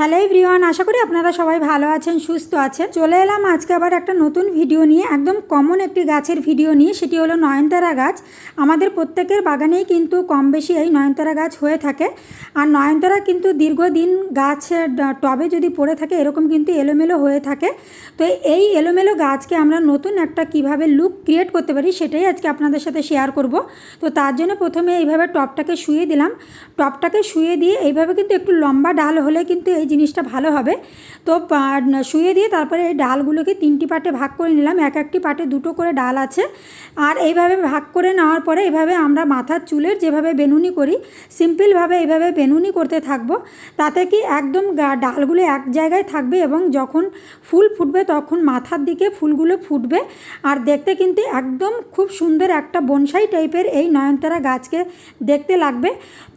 Hello everyone, আশা করি আপনারা সবাই ভালো আছেন, সুস্থ আছেন। চলে এলাম আজকে আবার একটা নতুন ভিডিও নিয়ে, একদম কমন একটি গাছের ভিডিও নিয়ে, সেটি হলো নয়নতারা গাছ। আমাদের প্রত্যেকের বাগানেই কিন্তু কম বেশি এই নয়নতারা গাছ হয়ে থাকে। আর নয়নতারা কিন্তু দীর্ঘদিন গাছের টবে যদি পড়ে থাকে, এরকম কিন্তু এলোমেলো হয়ে থাকে। তো এই এলোমেলো গাছকে আমরা নতুন একটা কীভাবে লুক ক্রিয়েট করতে পারি, সেটাই আজকে আপনাদের সাথে শেয়ার করব। তো তার জন্য প্রথমে এইভাবে টপটাকে শুয়ে দিলাম। টপটাকে শুয়ে দিয়ে এইভাবে কিন্তু একটু লম্বা ডাল হলে কিন্তু এই জিনিসটা ভালো হবে। তো শুয়ে দিয়ে তারপরে এই ডালগুলোকে তিনটি পার্টে ভাগ করে নিলাম। এক একটি পার্টে দুটো করে ডাল আছে। আর এইভাবে ভাগ করে নেওয়ার পরে এভাবে আমরা মাথার চুলের যেভাবে বেনুনি করি, সিম্পলভাবে এইভাবে বেনুনি করতে থাকব। তাতে কি একদম ডালগুলো এক জায়গায় থাকবে এবং যখন ফুল ফুটবে তখন মাথার দিকে ফুলগুলো ফুটবে। আর দেখতে কিন্তু একদম খুব সুন্দর একটা বনসাই টাইপের এই নয়নতারা গাছকে দেখতে লাগবে।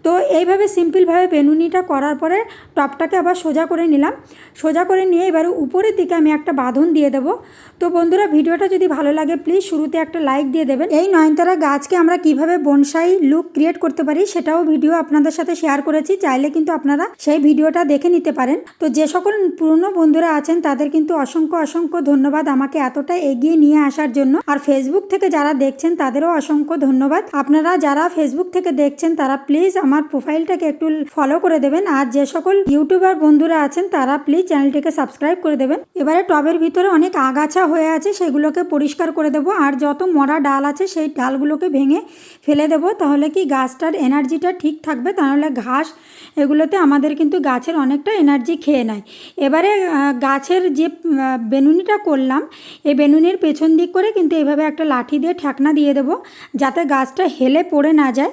তো এইভাবে সিম্পলভাবে বেনুনিটা করার পরে টপটাকে আবার সোজা করে নিলাম। সোজা করে নিয়ে এবার উপরের দিকে আমি একটা বাঁধন দিয়ে দেবো। তো বন্ধুরা, ভিডিওটা যদি ভালো লাগে প্লিজ শুরুতে একটা লাইক দিয়ে দেবেন। এই নয়নতারা গাছকে আমরা কীভাবে বনসাই লুক ক্রিয়েট করতে পারি, সেটাও ভিডিও আপনাদের সাথে শেয়ার করেছি। চাইলে কিন্তু আপনারা সেই ভিডিওটা দেখে নিতে পারেন। তো যে সকল পুরনো বন্ধুরা আছেন, তাদের কিন্তু অসংখ্য অসংখ্য ধন্যবাদ আমাকে এতটা এগিয়ে নিয়ে আসার জন্য। আর ফেসবুক থেকে যারা দেখছেন, তাদেরও অসংখ্য ধন্যবাদ। আপনারা যারা ফেসবুক থেকে দেখছেন, তারা প্লিজ আমার প্রোফাইলটাকে একটু ফলো করে দেবেন। আর যে সকল ইউটিউবার বন্ধুরা আছেন, তারা প্লিজ চ্যানেলটিকে সাবস্ক্রাইব করে দেবেন। এবারে টবের ভিতরে অনেক আগাছা হয়ে আছে, সেগুলোকে পরিষ্কার করে দেবো। আর যত মরা ডাল আছে, সেই ডালগুলোকে ভেঙে ফেলে দেবো, তাহলে কি গাছটার এনার্জিটা ঠিক থাকবে? তাহলে ঘাস এগুলোতে আমাদের কিন্তু গাছের অনেকটা এনার্জি খেয়ে নেয়। এবারে গাছের যে বেনুনিটা করলাম, এই বেনুনির পেছন দিক করে কিন্তু এইভাবে একটা লাঠি দিয়ে ঠেকনা দিয়ে দেবো, যাতে গাছটা হেলে পড়ে না যায়।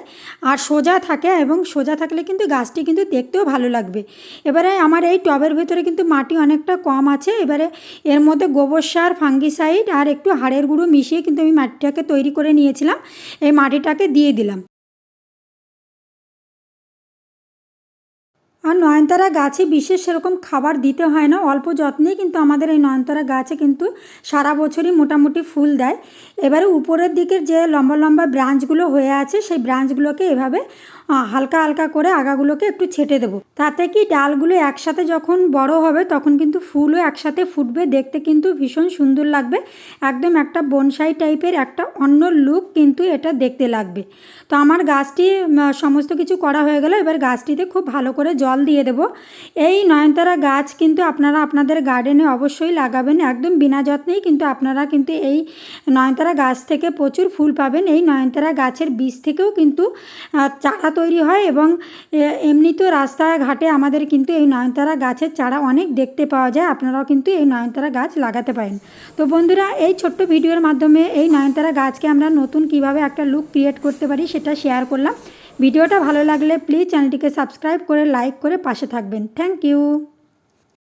আর সোজা থাকে, এবং সোজা থাকলে কিন্তু গাছটি কিন্তু দেখতেও ভালো লাগবে। এবারে আমার এই টবের ভেতরে কিন্তু মাটি অনেকটা কম আছে। এবারে এর মধ্যে গোবর সার, ফাঙ্গিসাইড আর একটু হাড়ের গুঁড়ো মিশিয়ে কিন্তু আমি মাটিটাকে তৈরি করে নিয়েছিলাম। এই মাটিটাকে দিয়ে দিলাম। আর নয়নতারা গাছে বিশেষ সেরকম খাবার দিতে হয় না, অল্প যত্নেই কিন্তু আমাদের এই নয়নতারা গাছে কিন্তু সারা বছরই মোটামুটি ফুল দেয়। এবারে উপরের দিকের যে লম্বা লম্বা ব্রাঞ্চগুলো হয়ে আছে, সেই ব্রাঞ্চগুলোকে এভাবে হালকা হালকা করে আগাগুলোকে একটু ছেটে দেবো। তাতে কি ডালগুলো একসাথে যখন বড় হবে, তখন কিন্তু ফুলও একসাথে ফুটবে, দেখতে কিন্তু ভীষণ সুন্দর লাগবে। একদম একটা বনসাই টাইপের একটা অন্য লুক কিন্তু এটা দেখতে লাগবে। তো আমার গাছটি সমস্ত কিছু করা হয়ে গেল, এবার গাছটিতে খুব ভালো করে জল দিয়ে দেবো। এই নয়নতারা গাছ কিন্তু আপনারা আপনাদের গার্ডেনে অবশ্যই লাগাবেন একদম বিনা যত্নেই কিন্তু আপনারা কিন্তু এই নয়নতারা গাছ থেকে প্রচুর ফুল পাবেন। এই নয়নতারা গাছের বীজ থেকেও কিন্তু চারা তৈরি হয় এবং এ, এমনিতেও রাস্তাঘাটে আমাদের কিন্তু এই নয়নতারা গাছের চারা অনেক দেখতে পাওয়া যায়। আপনারাও কিন্তু এই নয়নতারা গাছ লাগাতে পারেন। তো বন্ধুরা এই ছোট্ট ভিডিওর মাধ্যমে এই নয়নতারা গাছকে আমরা নতুন কীভাবে একটা লুক ক্রিয়েট করতে পারি সেটা শেয়ার করলাম। ভিডিওটা ভালো লাগলে প্লিজ চ্যানেলটিকে সাবস্ক্রাইব করে লাইক করে পাশে থাকবেন। Thank you